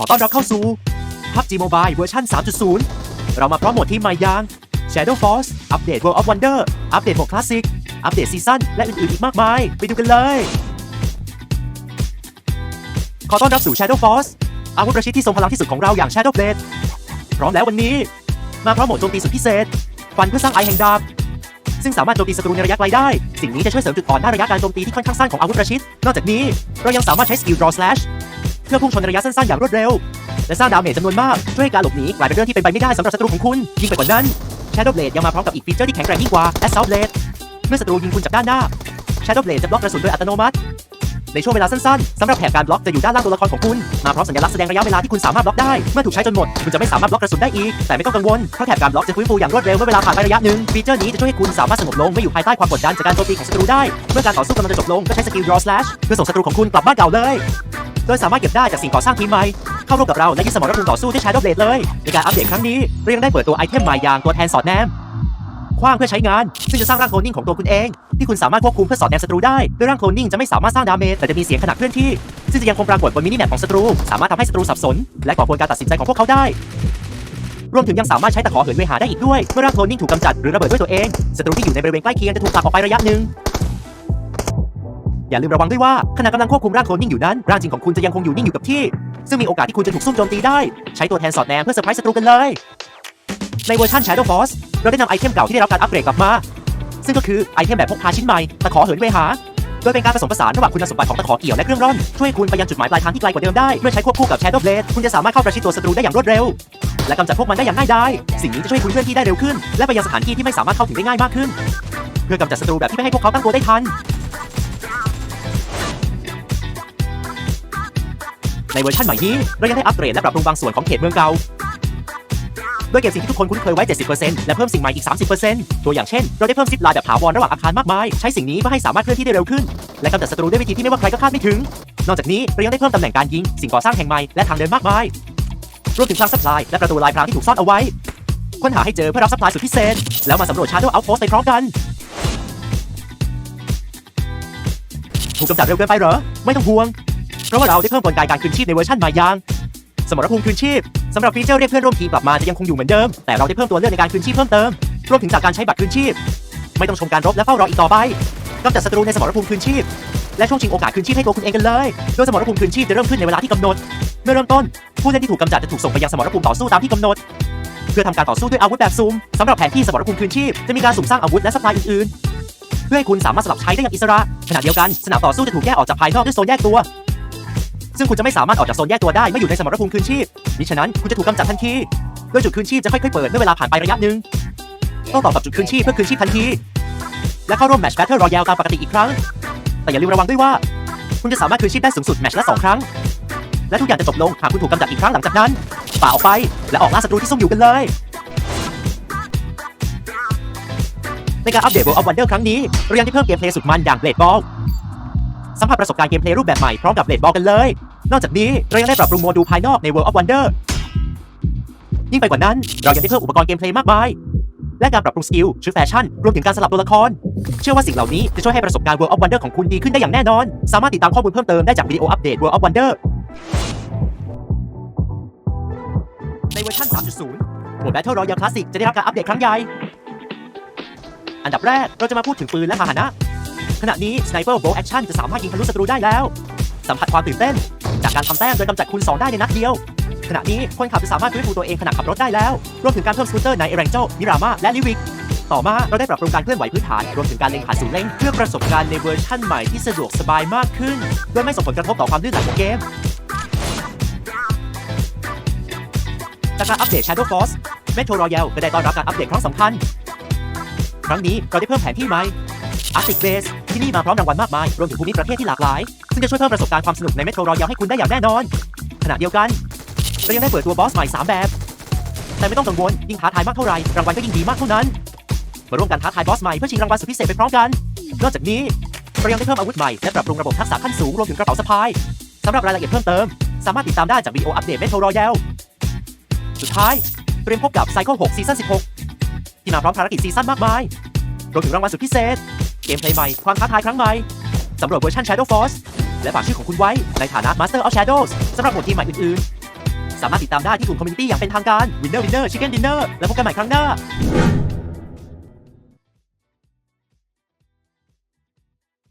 อต้อนรับเข้าสู่ PUBG Mobile เวอร์ชัน3.0 เรามาพร้อมโหมดทีมใหม่อย่าง Shadow Force อัปเดต World of Wonder อัปเดตโหมดคลาสสิก อัปเดตซีซั่น และอื่นๆอีกมากมาย ไปดูกันเลย ขอต้อนรับสู่ Shadow Force อาวุธประชิดที่ทรงพลังที่สุดของเราอย่าง Shadow Blade พร้อมแล้ววันนี้ มาพร้อมโหมดโจมตีสุดพิเศษ ฟันเพื่อสร้างไอแห่งดาบซึ่งสามารถโจมตีศัตรูในระยะไกลได้ สิ่งนี้จะช่วยเสริมจุดอ่อนด้านระยะการโจมตีที่ค่อนข้างสั้นของอาวุธประชิด นอกจากนี้ เรายังสามารถใช้สกิล draw slash พื่อพุ่งชนระยะสั้นๆอย่างรวดเร็ว และสร้างดาเมจจำนวนมากช่วยให้การหลบหนีกลายเป็นเรื่องที่เป็นไปไม่ได้สำหรับศัตรูของคุณ ยิ่งไปกว่านั้น Shadow Blade ยังมาพร้อมกับอีกฟีเจอร์ที่แข็งแกร่งยิ่งกว่า Assault Blade เมื่อศัตรูยิงคุณจากด้านหน้า Shadow Blade จะบล็อกกระสุนโดยอัตโนมัติ ในช่วงเวลาสั้นๆสำหรับแถบการบล็อกจะอยู่ด้านล่างตัวละครของคุณ มาพร้อมสัญลักษณ์แสดงระยะเวลาที่คุณสามารถบล็อกได้ เมื่อถูกใช้จนหมด คุณจะไม่สามารถบล็อกกระสุนได้อีก แต่ไม่ต้องกังวล เพราะแถบการบล็อกจะฟื้นฟูอย่างรวดเร็วเมื่อเวลาผ่านไประยะหนึ่งฟีเจอร์นี้จะช่วยให้คุณสามารถสงบลงไม่อยู่ภายใต้ความกดดันจากการโจมตีของศัตรูได้ เมื่อการต่อสู้กำลังจะจบลงก็ใช้สกิล draw slash เพื่อส่งศัตรูของคุณกลับบ้านเก่าเลย โดยสามารถเก็บได้จากสิ่งก่อสร้างทีมใหม่เข้าร่วมกับเราและยึดสมรภูมิต่อสู้ที่ Shadow Blade เลย ในการอัปเดตครั้งนี้เรายังได้เปิดตัวไอเทมใหม่อย่างตัวแทนสอดแนมคว้างเพื่อใช้งาน ซึ่งจะสร้างร่างโคลนนิ่งของตัวคุณเอง ที่คุณสามารถควบคุมเพื่อสอดแนมศัตรูได้โดยร่างโคลนนิ่งจะไม่สามารถสร้างดาเมจแต่จะมีเสียงขณะเคลื่อนที่ ซึ่งจะยังคงปรากฏบนมินิแมปของศัตรู สามารถทำให้ศัตรูสับสน และก่อกวนการตัดสินใจของพวกเขาได้ รวมถึงยังสามารถใช้ตะขอเหินเวหาได้อีกด้วยเมื่อร่างโคลนนิ่งถูกกำจัดหรือระเบิดด้วยตัวเองศัตรูที่อยู่ในบริเวณใกล้เคียงจะถูกผลักออกไประยะหนึ่ง อย่าลืมระวังด้วยว่าขณะกำลังควบคุมร่างโคลนนิ่งอยู่นั้น ร่างจริงของคุณจะยังคงอยู่นิ่งอยู่กับที่ ซึ่งมีโอกาสที่คุณจะถูกซุ่มโจมตีได้ ใช้ตัวแทนสอดแนมเพื่อเซอร์ไพรส์ศัตรูกันเลย ในเวอร์ชัน Shadow Force เราได้นำไอเทมเก่าที่ได้รับการอัปเกรดกลับมา ซึ่งก็คือไอเทมแบบพกพาชิ้นใหม่ตะขอเหินเวหาโดยเป็นการผสมผสานระหว่างคุณสมบัติของตะขอเกี่ยวและเครื่องร่อน ช่วยคุณไปยังจุดหมายปลายทางที่ไกลกว่าเดิมได้เมื่อใช้ควบคู่กับ Shadow Blade คุณจะสามารถเข้าประชิดตัวศัตรูได้อย่างรวดเร็ว และกำจัดพวกมันได้อย่างง่ายดายสิ่งนี้จะช่วยคุณเคลื่อนที่ได้เร็วขึ้น และไปยังสถานที่ที่ไม่สามารถเข้าถึงได้ง่ายมากขึ้น เพื่อกำจัดศัตรูแบบที่ไม่ให้พวกเขาตั้งตัวได้ทัน ในเวอร์ชันใหม่นี้เรายังได้อัปเกรดและปรับปรุงบางส่วนของเขตเมืองเก่าโดยเก็บสิ่งที่ทุกคนคุ้นเคยไว้ 70%และเพิ่มสิ่งใหม่อีก 30%ตัวอย่างเช่น เราได้เพิ่มซิปลน์แบบถาวรระหว่างอาคารมากมาย ใช้สิ่งนี้เพื่อให้สามารถเคลื่อนที่ได้เร็วขึ้น และกำจัดศัตรูด้วยวิธีที่ไม่ว่าใครก็คาดไม่ถึง นอกจากนี้เรายังได้เพิ่มตำแหน่งการยิง สิ่งก่อสร้างแห่งใหม่และทางเดินมากมายรวมถึงคลังซัพพลายและประตูลายพรางที่ถูกซ่อนเอาไว้ ค้นหาให้เจอเพื่อรับซัพพลายสุดพิเศษ แล้วมาสำรวจชาร์ดว์เอาท์โพสไปพร้อมกันถูกกำจัดเร็วเกินไปเหรอไม่ต้องห่วง เพราะว่าเราได้เพิ่มกลไกการคืนชีพในเวอร์ชันใหม่ย่างสมรภูมิคืนชีพสำหรับฟีเจอร์เรียกเพื่อนร่วมทีมกลับมาจะยังคงอยู่เหมือนเดิม แต่เราได้เพิ่มตัวเลือกในการคืนชีพเพิ่มเติม รวมถึงจากการใช้บัตรคืนชีพ ไม่ต้องชมการรบและเฝ้ารออีกต่อไปกำจัดศัตรูในสมรภูมิคืนชีพ และช่วงชิงโอกาสคืนชีพให้ตัวคุณเองกันเลย โดยสมรภูมิคืนชีพจะเริ่มขึ้นในเวลาที่กำหนด เมื่อเริ่มต้น ผู้เล่นที่ถูกกำจัดจะถูกส่งไปยังสมรภูมิต่อสู้ตามที่กำหนด เพื่อทำการต่อสู้ด้วยอาวุธแบบซูมสำหรับแผนที่สมรภูมิคืนชีพจะมีการสุ่มสร้างอาวุธและสปายอื่นๆ เพื่อให้คุณสามารถสลับใช้ได้อย่างอิสระขณะเดียวกันสนามต่อสู้จะถูกแยกออกจากภายนอกด้วยโซนแยกตัว ซึ่งคุณจะไม่สามารถออกจากโซนแยกตัวได้เมื่ออยู่ในสมรภูมิคืนชีพมิฉะนั้นคุณจะถูกกำจัดทันทีโดยจุดคืนชีพจะค่อยๆเปิดเมื่อเวลาผ่านไประยะหนึ่งต้องต่อกับจุดคืนชีพเพื่อคืนชีพทันที และเข้าร่วมแมตช์แบทเทิลรอยัลตามปกติอีกครั้ง แต่อย่าลืมระวังด้วยว่า คุณจะสามารถคืนชีพได้สูงสุดแมตช์ละสองครั้ง และทุกอย่างจะจบลงหากคุณถูกกำจัดอีกครั้งหลังจากนั้นป่าออกไปและออกล่าศัตรูที่ซุ่มอยู่กันเลยในการอัปเดต World of Wonder ครั้งนี้เรายังได้เพิ่มเกมเพลย์สุดมันอย่าง Blade Ball สัมผัสประสบการณ์เกมเพลย์รูปแบบใหม่พร้อมกับ Blade Ball กันเลย นอกจากนี้เรายังได้ปรับปรุงโมดูลภายนอกใน World of Wonder ยิ่งไปกว่านั้น เรายังได้เพิ่มอุปกรณ์เกมเพลย์มากมาย และการปรับปรุงสกิลชุดแฟชั่น รวมถึงการสลับตัวละคร เชื่อว่าสิ่งเหล่านี้จะช่วยให้ประสบการณ์ World of Wonder ของคุณดีขึ้นได้อย่างแน่นอน สามารถติดตามข้อมูลเพิ่มเติมได้จากวิดีโออัปเดต World of Wonder ในเวอร์ชัน 3.0 หมวด Battle Royale Classic จะได้รับการอัปเดตครั้งใหญ่ อันดับแรกเราจะมาพูดถึงปืนและพาหนะ ขณะนี้ Sniper Bolt Action จะสามารถยิงทะลุศัตรูได้แล้ว สัมผัสความตื่นเต้น จากการทำแต้มโดยกำจัดคูณ 2 ได้ในนัดเดียว ขณะนี้คนขับจะสามารถฟื้นฟูตัวเองขณะขับรถได้แล้ว รวมถึงการเพิ่มสกูตเตอร์ในเอเรนโจมิรามาและลิวิกต่อมาเราได้ปรับปรุงการเคลื่อนไหวพื้นฐาน รวมถึงการเล็งผ่านศูนย์เล็งเพื่อประสบการณ์ในเวอร์ชั่นใหม่ที่สะดวกสบายมากขึ้นโดยไม่ส่งผลกระทบต่อความลื่นไหลของเกมจากการอัปเดต Shadow Force Metro Royale ก็ได้ต้อนรับการอัปเดตครั้งสำคัญ ครั้งนี้เราได้เพิ่มแผนที่ใหม่ Arctic Base ที่นี่มาพร้อมรางวัลมากมาย รวมถึงภูมิประเทศที่หลากหลาย ซึ่งจะช่วยเพิ่มประสบการณ์ความสนุกใน Metro Royale ให้คุณได้อย่างแน่นอน ขณะเดียวกันเรายังได้เปิดตัวบอสใหม่ 3 แบบ แต่ไม่ต้องกังวล ยิ่งท้าทายมากเท่าไหร่รางวัลก็ยิ่งดีมากเท่านั้น มาร่วมกันท้าทายบอสใหม่เพื่อชิงรางวัลสุดพิเศษไปพร้อมกัน นอกจากนี้เรายังได้เพิ่มอาวุธใหม่และปรับปรุงระบบทักษะขั้นสูงรวมถึงกระเป๋าสะพายสำหรับรายละเอียดเพิ่มเติม สามารถติดตามได้จากวิดีโออัปเดต Metro Royale สุดท้ายเตรียมพบกับ Cycle 6ซีซั่น16 ที่มาพร้อมภารกิจซีซั่นมากมายรวมถึงรางวัลสุดพิเศษ กมเพลย์ใหม่ ความท้าทายครั้งใหม่ สำรวจเวอร์ชัน Shadow Force และฝากชื่อของคุณไว้ ในฐานะ Master of Shadows สำหรับหมวดทีมใหม่อื่นๆ สามารถติดตามได้ที่กลุ่มคอมมูนิตี้อย่างเป็นทางการ Winner Winner Chicken Dinner และพบกันใหม่ครั้งหน้า